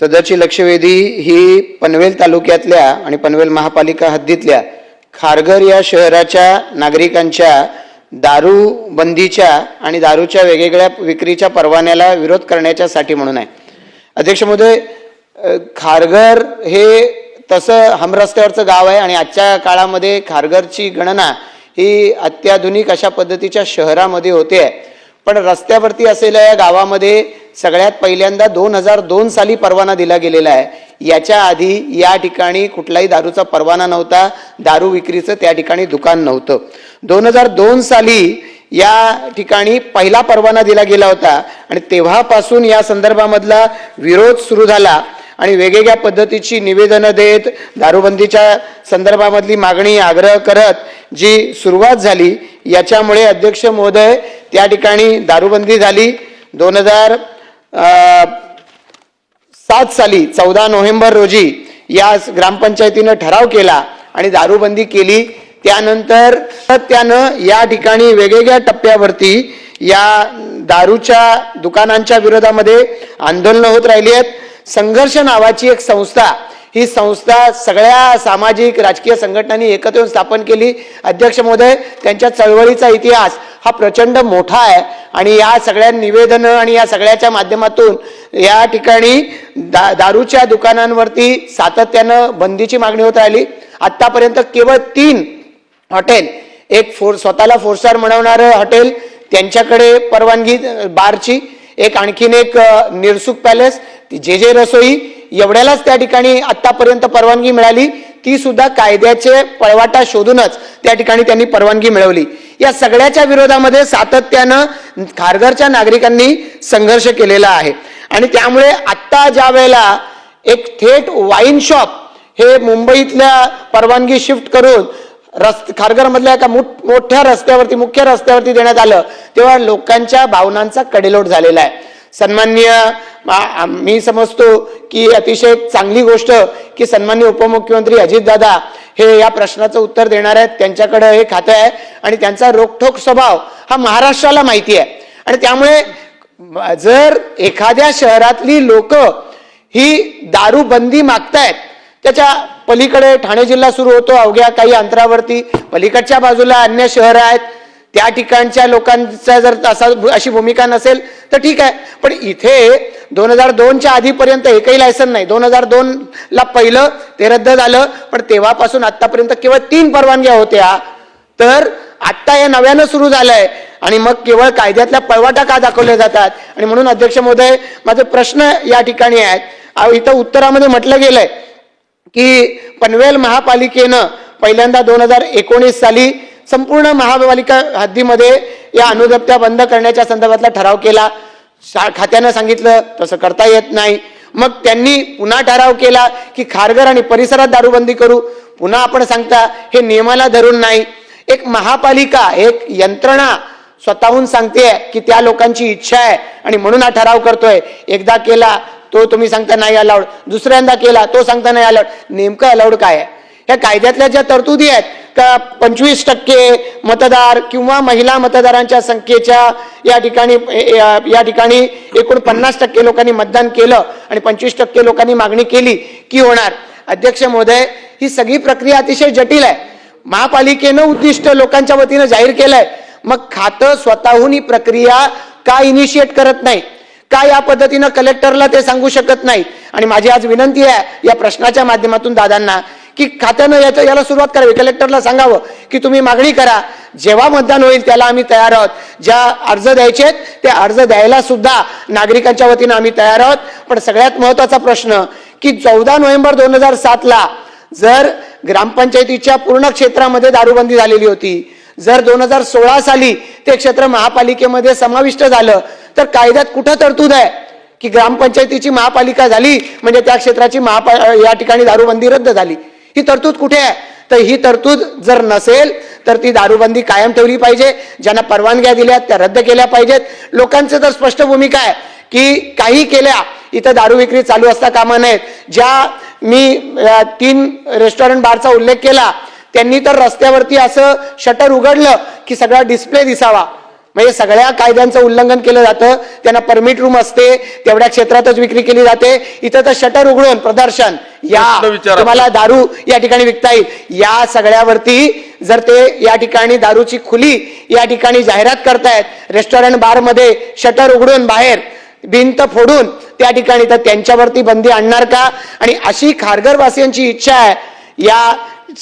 सदरची लक्षवेधी ही पनवेल तालुक्यातल्या आणि पनवेल महापालिका हद्दीतल्या खारघर या शहराच्या नागरिकांच्या दारू बंदीच्या आणि दारूच्या वेगवेगळ्या विक्रीच्या परवान्याला विरोध करण्याच्या साठी म्हणून आहे. अध्यक्ष महोदय खारघर हे तसं हमरस्त्यावरचं गाव आहे आणि आजच्या काळामध्ये खारघरची गणना ही अत्याधुनिक अशा पद्धतीच्या शहरामध्ये होते आहे. पण रस्त्यावरती असलेल्या या गावामध्ये सगळ्यात पहिल्यांदा दोन हजार दोन साली परवाना दिला गेलेला आहे. याच्या आधी या ठिकाणी कुठलाही दारूचा परवाना नव्हता दारू विक्रीचं त्या ठिकाणी दुकान नव्हतं. दोन हजार दोन साली या ठिकाणी पहिला परवाना दिला गेला होता आणि तेव्हापासून या संदर्भामधला विरोध सुरू झाला आणि वेगवेगळ्या पद्धतीची निवेदनं देत दारूबंदीच्या संदर्भामधली मागणी आग्रह करत जी सुरुवात झाली याच्यामुळे अध्यक्ष महोदय त्या ठिकाणी दारूबंदी झाली. दोन हजार सात साली चौदा नोव्हेंबर रोजी या ग्रामपंचायतीनं ठराव केला आणि दारूबंदी केली. त्यानंतर त्यानं या ठिकाणी वेगवेगळ्या टप्प्यावरती या दारूच्या दुकानांच्या विरोधामध्ये आंदोलनं होत राहिली आहेत. संघर्ष नावाची एक संस्था ही संस्था सगळ्या सामाजिक राजकीय संघटनांनी एकत्र येऊन स्थापन केली. अध्यक्ष महोदय त्यांच्या चळवळीचा इतिहास हा प्रचंड मोठा आहे. आणि या सगळ्या निवेदनं आणि या सगळ्याच्या माध्यमातून या ठिकाणी दा दारूच्या दुकानांवरती सातत्यानं बंदीची मागणी होत राहिली. आत्तापर्यंत केवळ तीन हॉटेल एक फोर स्वतःला फोर स्टार म्हणवणारं हॉटेल त्यांच्याकडे परवानगी बारची एक आणखीन एक निरसुख निरसुक पॅलेस जे जे रसोई एवढ्यालाच त्या ठिकाणी आत्तापर्यंत परवानगी मिळाली. ती सुद्धा कायद्याचे पळवाटा शोधूनच त्या ठिकाणी त्यांनी परवानगी मिळवली. या सगळ्याच्या विरोधामध्ये सातत्यानं खारघरच्या नागरिकांनी संघर्ष केलेला आहे. आणि त्यामुळे आत्ता ज्या वेळेला एक थेट वाईन शॉप हे मुंबईतल्या परवानगी शिफ्ट करून रस्त खारघरमधल्या एका मोठ- मोठ्या रस्त्यावरती मुख्य रस्त्यावरती देण्यात आलं तेव्हा लोकांच्या भावनांचा कडेलोट झालेला आहे. सन्माननीय मी समजतो की अतिशय चांगली गोष्ट की सन्माननीय उपमुख्यमंत्री अजितदादा हे या प्रश्नाचं उत्तर देणार आहेत. त्यांच्याकडे हे खातं आहे आणि त्यांचा रोखठोक स्वभाव हा महाराष्ट्राला माहिती आहे. आणि त्यामुळे जर एखाद्या शहरातली लोक ही दारू बंदी मागतायत त्याच्या पलीकडे ठाणे जिल्हा सुरू होतो अवघ्या काही अंतरावरती. पलीकडच्या बाजूला अन्य शहरं आहेत. त्या ठिकाणच्या लोकांचा जर असा अशी भूमिका नसेल तर ठीक आहे. पण इथे दोन हजार दोनच्या आधीपर्यंत एकही लायसन नाही. दोन हजार दोनला पहिलं ते रद्द झालं पण तेव्हापासून आत्तापर्यंत केवळ तीन परवानग्या होत्या. तर आत्ता या नव्यानं सुरू झालंय. आणि मग केवळ कायद्यातल्या पळवाटा का दाखवल्या जातात? आणि म्हणून अध्यक्ष महोदय माझे प्रश्न या ठिकाणी आहेत. अहो, इथं उत्तरामध्ये म्हटलं गेलंय की पनवेल महापालिकेनं पहिल्यांदा दोन हजार एकोणीस साली संपूर्ण महापालिका हद्दीमध्ये या अनुदप्त्या बंद करण्याच्या संदर्भातला ठराव केला. खात्यानं सांगितलं तसं करता येत नाही. मग त्यांनी पुन्हा ठराव केला की खारघर आणि परिसरात दारूबंदी करू. पुन्हा आपण सांगता हे नियमाला धरून नाही. एक महापालिका एक यंत्रणा स्वतःहून सांगते की त्या लोकांची इच्छा आहे आणि म्हणून हा ठराव करतोय. एकदा केला तो तुम्ही सांगता नाही अलाउड दुसऱ्यांदा केला तो सांगता नाही अलाउड नेमकं अलाउड काय आहे? ह्या कायद्यातल्या ज्या तरतुदी आहेत का पंचवीस टक्के मतदार किंवा महिला मतदारांच्या संख्येच्या या ठिकाणी या ठिकाणी एकूण पन्नास टक्के लोकांनी मतदान केलं आणि पंचवीस टक्के लोकांनी मागणी केली की होणार. अध्यक्ष महोदय ही सगळी प्रक्रिया अतिशय जटिल आहे. महापालिकेनं उद्दिष्ट लोकांच्या वतीनं जाहीर केलंय. मग खातं स्वतःहून ही प्रक्रिया का इनिशिएट करत नाही? का या पद्धतीनं कलेक्टरला ते सांगू शकत नाही? आणि माझी आज विनंती आहे या प्रश्नाच्या माध्यमातून दादांना की खात्यानं याच्या याला सुरुवात करावी. कलेक्टरला सांगावं की तुम्ही मागणी करा. जेव्हा मतदान होईल त्याला आम्ही तयार आहोत. ज्या अर्ज द्यायचे आहेत ते अर्ज द्यायला सुद्धा नागरिकांच्या वतीनं आम्ही तयार आहोत. पण सगळ्यात महत्त्वाचा प्रश्न की चौदा नोव्हेंबर दोन हजार सातला जर ग्रामपंचायतीच्या पूर्ण क्षेत्रामध्ये दारूबंदी झालेली होती जर दोन हजार सोळा साली ते क्षेत्र महापालिकेमध्ये समाविष्ट झालं तर कायद्यात कुठं तरतूद आहे? की ग्रामपंचायतीची महापालिका झाली म्हणजे त्या क्षेत्राची महापा या ठिकाणी दारूबंदी रद्द झाली. ही तरतूद कुठे आहे? तर ही तरतूद जर नसेल तर ती दारूबंदी कायम ठेवली पाहिजे ज्यांना परवानग्या दिल्या त्या रद्द केल्या पाहिजेत. लोकांचं तर स्पष्ट भूमिका आहे की काही केल्या इथं दारू विक्री चालू असता कामा नयेत. ज्या मी तीन रेस्टॉरंट बारचा उल्लेख केला त्यांनी तर रस्त्यावरती असं शटर उघडलं की सगळा डिस्प्ले दिसावा. म्हणजे सगळ्या कायद्यांचं उल्लंघन केलं जातं त्यांना परमिट रूम असते तेवढ्या क्षेत्रातच विक्री केली जाते. इथं तर शटर उघडून प्रदर्शन या. तुम्हाला दारू या ठिकाणी विकता येईल. या सगळ्यावरती जर ते या ठिकाणी दारूची खुली या ठिकाणी जाहिरात करतायत रेस्टॉरंट बारमध्ये शटर उघडून बाहेर भिंत फोडून त्या ठिकाणी तर त्यांच्यावरती बंदी आणणार का? आणि अशी खारघर वासियांची इच्छा आहे या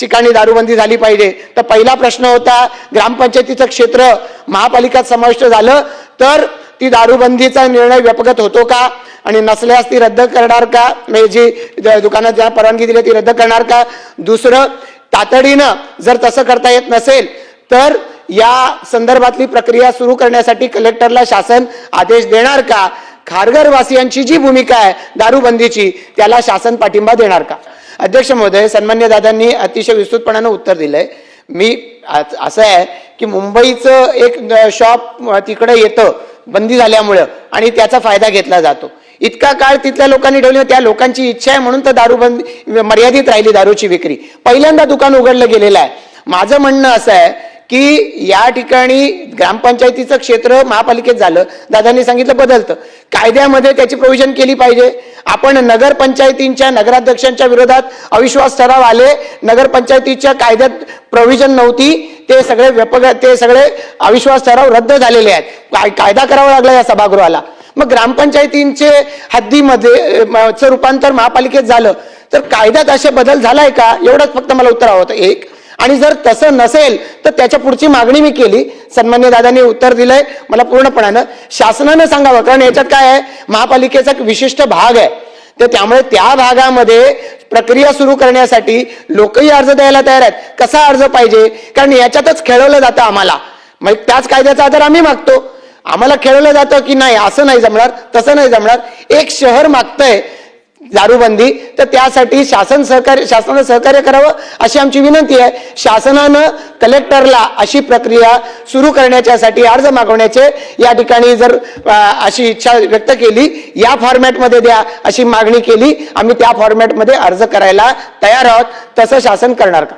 ठिकाणी दारूबंदी झाली पाहिजे. तर पहिला प्रश्न होता ग्रामपंचायतीचं क्षेत्र महापालिकात समाविष्ट झालं तर ती दारूबंदीचा निर्णय व्यपगत होतो का? आणि नसल्यास ती रद्द करणार का? म्हणजे जी दुकानात ज्या परवानगी दिली ती रद्द करणार का? दुसरं तातडीनं जर तसं करता येत नसेल तर या संदर्भातली प्रक्रिया सुरू करण्यासाठी कलेक्टरला शासन आदेश देणार का? खारघरवासियांची जी भूमिका आहे दारूबंदीची त्याला शासन पाठिंबा देणार का? अध्यक्ष महोदय सन्मान्य दादांनी अतिशय विस्तृतपणानं उत्तर दिलंय. मी आज- असं आहे की मुंबईचं एक शॉप तिकडे येतं बंदी झाल्यामुळं आणि त्याचा फायदा घेतला जातो. इतका काळ तिथल्या लोकांनी ठेवली त्या लोकांची इच्छा आहे म्हणून तर दारू बंदी मर्यादित राहिली दारूची विक्री. पहिल्यांदा दुकान उघडलं गेलेलं आहे. माझं म्हणणं असं आहे की या ठिकाणी ग्रामपंचायतीचं क्षेत्र महापालिकेत झालं. दादांनी सांगितलं बदलतं. कायद्यामध्ये त्याची प्रोव्हिजन केली पाहिजे. आपण नगरपंचायतींच्या नगराध्यक्षांच्या विरोधात अविश्वास ठराव आले. नगरपंचायतीच्या कायद्यात प्रोव्हिजन नव्हती. ते सगळे व्यपग ते सगळे अविश्वास ठराव रद्द झालेले आहेत. काय- कायदा करावा लागला या सभागृहाला? मग ग्रामपंचायतींचे हद्दीमध्ये रूपांतर महापालिकेत झालं. तर कायद्यात असे बदल झालाय का? एवढंच फक्त मला उत्तर हवं होतं. एक आणि जर तसं नसेल तर त्याच्या पुढची मागणी मी केली. सन्मान्य दादांनी उत्तर दिलंय. मला पूर्णपणानं शासनानं सांगावं कारण याच्यात काय आहे? महापालिकेचा एक विशिष्ट भाग आहे. तर त्यामुळे त्या भागामध्ये प्रक्रिया सुरू करण्यासाठी लोकही अर्ज द्यायला तयार आहेत. कसा अर्ज पाहिजे? कारण याच्यातच खेळवलं जातं आम्हाला. मग त्याच कायद्याचा आधार आम्ही मागतो. आम्हाला खेळवलं जातं की नाही असं नाही जमणार तसं नाही जमणार. एक शहर मागतंय दारूबंदी तर त्यासाठी शासन सहकार्य शासनानं सहकार्य करावं अशी आमची विनंती आहे. शासनानं कलेक्टरला अशी प्रक्रिया सुरू करण्याच्यासाठी अर्ज मागवण्याचे या ठिकाणी जर अशी इच्छा व्यक्त केली या फॉर्मॅटमध्ये द्या अशी मागणी केली आम्ही त्या फॉर्मॅटमध्ये अर्ज करायला तयार आहोत. तसं शासन करणार का?